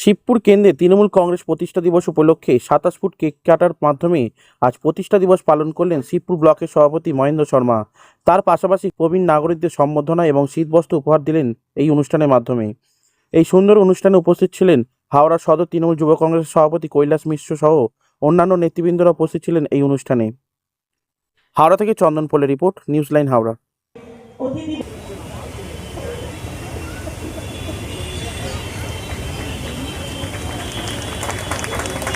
শিবপুর কেন্দ্রে তৃণমূল কংগ্রেস প্রতিষ্ঠা দিবস উপলক্ষে সাতাশ ফুট কেক কাটার মাধ্যমে আজ প্রতিষ্ঠা দিবস পালন করলেন শিবপুর ব্লকের সভাপতি মহেন্দ্র শর্মা। তার পাশাপাশি প্রবীণ নাগরিকদের সম্বর্ধনা এবং শীতবস্ত্র উপহার দিলেন এই অনুষ্ঠানের মাধ্যমে। এই সুন্দর অনুষ্ঠানে উপস্থিত ছিলেন হাওড়া সদর তৃণমূল যুব কংগ্রেসের সভাপতি কৈলাস মিশ্র সহ অন্যান্য নেতৃবৃন্দরা উপস্থিত ছিলেন এই অনুষ্ঠানে। হাওড়া থেকে চন্দন পোলের রিপোর্ট নিউজ লাইন হাওড়া অতিথি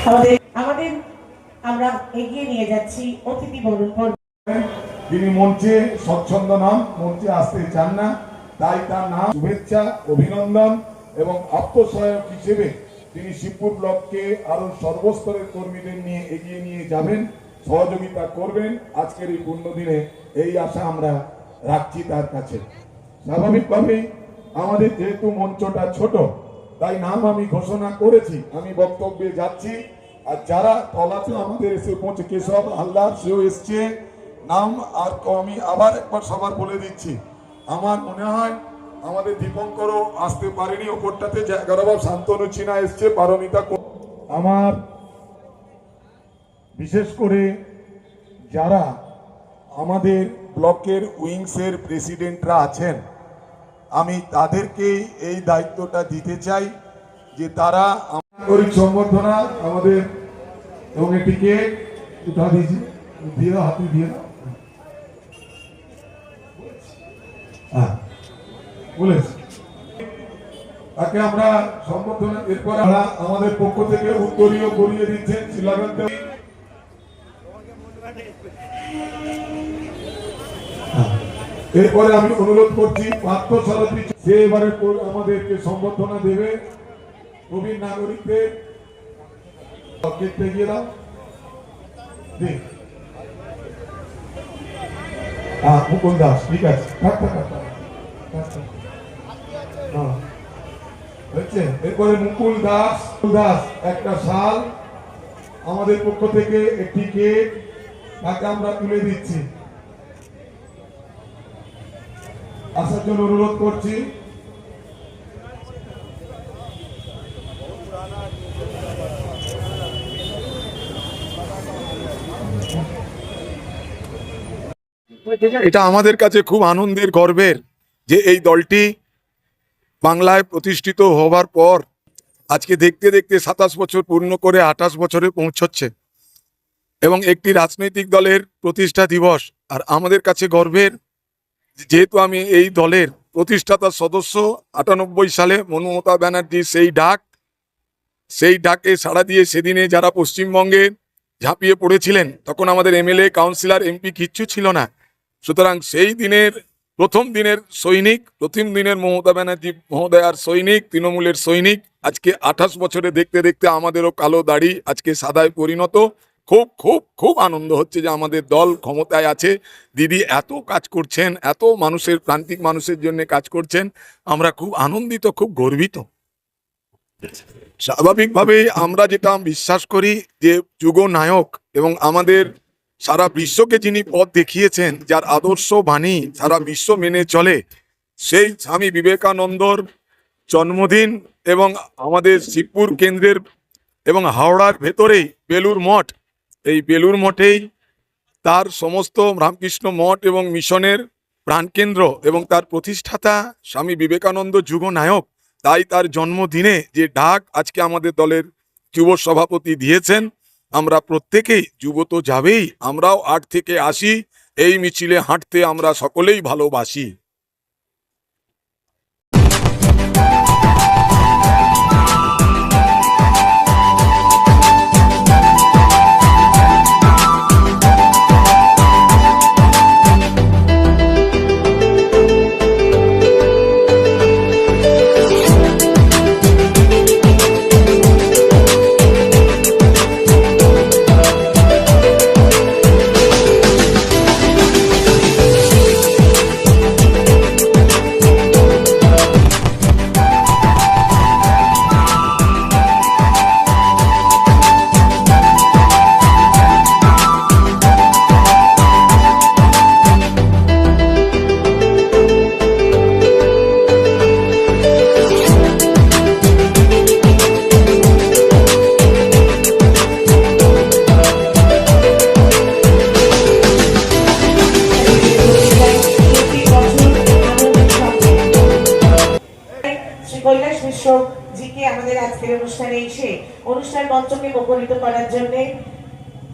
আমাদের আমাদের আমরা এগিয়ে নিয়ে যাচ্ছি। অতিথি বরণ তিনি মঞ্চে স্বচ্ছন্দ মঞ্চে আসতে চান না, তাই তার নাম, শুভেচ্ছা, অভিনন্দন এবং আত্মসহায়ক হিসেবে তিনি শিবপুর ব্লককে আরও সর্বস্তরের কর্মীদের নিয়ে এগিয়ে নিয়ে যাবেন, সহযোগিতা করবেন। আজকের এই দিনে এই আশা আমরা রাখছি তার কাছে। স্বাভাবিকভাবেই আমাদের যেহেতু মঞ্চটা ছোট তাই নাম আমি ঘোষণা করেছি, আমি বক্তব্যে যাচ্ছি। আর যারা তলাতে আমাদের এসে পৌঁছে কেশব হালদার সেও এসছে, নাম আর আমি আবার একবার সবার বলে দিচ্ছি। আমার মনে হয় আমাদের দীপঙ্করও আসতে পারেনি ওপরটাতে জায়গারাবাব শান্তনু চিনা এসছে, পারমিতা আমার বিশেষ করে যারা আমাদের ব্লকের উইংসের প্রেসিডেন্টরা আছেন আমি তাদেরকে এই দায়িত্বটা দিতে চাই যে তারা নাগরিক সম্বর্ধনা আমাদের এবং এটিকে উঠা দিয়েছি। দিয়ে হাতে দিয়ে হ্যাঁ তাকে আমরা সম্বর্ধনা, এরপর আমাদের পক্ষ থেকে উত্তরীয় করিয়ে দিচ্ছেন শিলাগঞ্জ এরপরে আমি অনুরোধ করছি সে এবারে আমাদেরকে সম্বর্ধনা দেবে, প্রবীণ নাগরিকদের। মুকুল দাস, ঠিক আছে। এরপরে মুকুল দাস দাস, একটা শাল। আমাদের পক্ষ থেকে একটি কেক। তাকে আমরা তুলে দিচ্ছি। আসার জন্য অনুরোধ করছি। এটা আমাদের কাছে খুব আনন্দের গর্বের যে এই দলটি বাংলায় প্রতিষ্ঠিত হবার পর আজকে দেখতে দেখতে সাতাশ বছর পূর্ণ করে আঠাশ বছরে পৌঁছচ্ছে। এবং একটি রাজনৈতিক দলের প্রতিষ্ঠা দিবস আর আমাদের কাছে গর্বের যেহেতু আমি এই দলের প্রতিষ্ঠাতা সদস্য, আটানব্বই সালে মমতা ব্যানার্জির সেই ডাক, সেই ডাকে সাড়া দিয়ে সেদিনে যারা পশ্চিমবঙ্গে ঝাঁপিয়ে পড়েছিলেন, তখন আমাদের এমএলএ, কাউন্সিলর, এমপি কিচ্ছু ছিল না। সুতরাং সেই দিনের, প্রথম দিনের সৈনিক, প্রথম দিনের মমতা ব্যানার্জি মহোদয়ার সৈনিক, তৃণমূলের সৈনিক, আজকে আঠাশ বছরে দেখতে দেখতে আমাদেরও কালো দাড়ি, আজকে সাদায় পরিণত। খুব খুব খুব আনন্দ হচ্ছে যে আমাদের দল ক্ষমতায় আছে। দিদি এত কাজ করছেন, এত মানুষের, প্রান্তিক মানুষের জন্য কাজ করছেন। আমরা খুব আনন্দিত, খুব গর্বিত। স্বাভাবিকভাবেই আমরা যেটা বিশ্বাস করি যে যুগ নায়ক এবং আমাদের সারা বিশ্বকে যিনি পথ দেখিয়েছেন, যার আদর্শ বাণী সারা বিশ্ব মেনে চলে, সেই স্বামী বিবেকানন্দর জন্মদিন এবং আমাদের শিবপুর কেন্দ্রের এবং হাওড়ার ভেতরেই বেলুর মঠ এই বেলুর মঠেই তার সমস্ত রামকৃষ্ণ মঠ এবং মিশনের প্রাণকেন্দ্র এবং তার প্রতিষ্ঠাতা স্বামী বিবেকানন্দ যুগ নায়ক তাই তার জন্মদিনে যে ডাক আজকে আমাদের দলের যুব সভাপতি দিয়েছেন, আমরা প্রত্যেকেই যুব তো যাবেই, আমরাও আট থেকে আসি এই মিছিলে হাঁটতে আমরা সকলেই ভালোবাসি। অতিথিকে আমাদের আজকের অনুষ্ঠানে এসে অনুষ্ঠান মঞ্চকে মুখরিত করার জন্য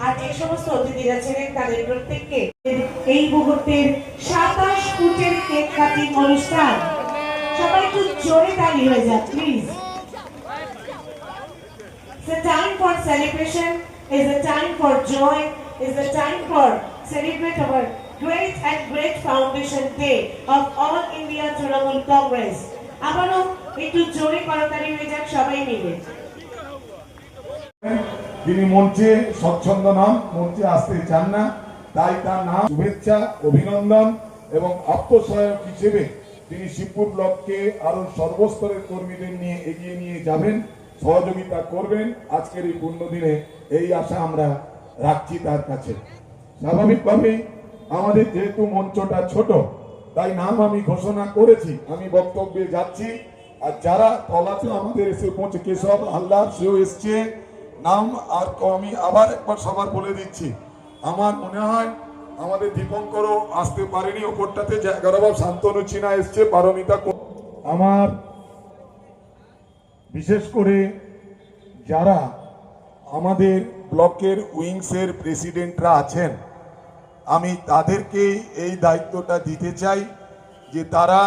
আর যে সমস্ত অতিথিরা ছিলেন তাদের প্রত্যেককে এই মুহূর্তের সাতাশ ফুটের কেক কাটিং অনুষ্ঠান সবাই একটু জোরে তালি হয়ে যাক please a time for celebration, is a time for joy, is a time for celebrate our great and great foundation day of All India Trinamool Congress. আবারও একটু জোরে করতালি হয়ে যাক সবাই মিলে। তিনি মঞ্চে স্বচ্ছন্দ মঞ্চে আসতে চান না, তাই তার নাম, শুভেচ্ছা, অভিনন্দন এবং আত্মসহায়ক হিসেবে তিনি শিবপুর ব্লককে আরও সর্বস্তরের কর্মীদের নিয়ে এগিয়ে নিয়ে যাবেন, সহযোগিতা করবেন। আজকের এই দিনে এই আশা আমরা রাখছি তার কাছে। স্বাভাবিকভাবেই আমাদের যেহেতু মঞ্চটা ছোট, তাই নাম আমি ঘোষণা করেছি, আমি বক্তব্যে যাচ্ছি। আর যারা তলাতে আমাদের এসে পৌঁছে, কেশব আল্লাহ সেও এসছে। নাম আর আমি আবার একবার সবার বলে দিচ্ছি। আমার মনে হয় আমাদের দীপঙ্করও আসতে পারেনি ওপরটাতে এগারোবার শান্তনু চিনা এসছে, পারমিতা আমার বিশেষ করে যারা আমাদের ব্লকের উইংসের প্রেসিডেন্টরা আছেন, আমি তাদেরকে এই দায়িত্বটা দিতে চাই যে তারা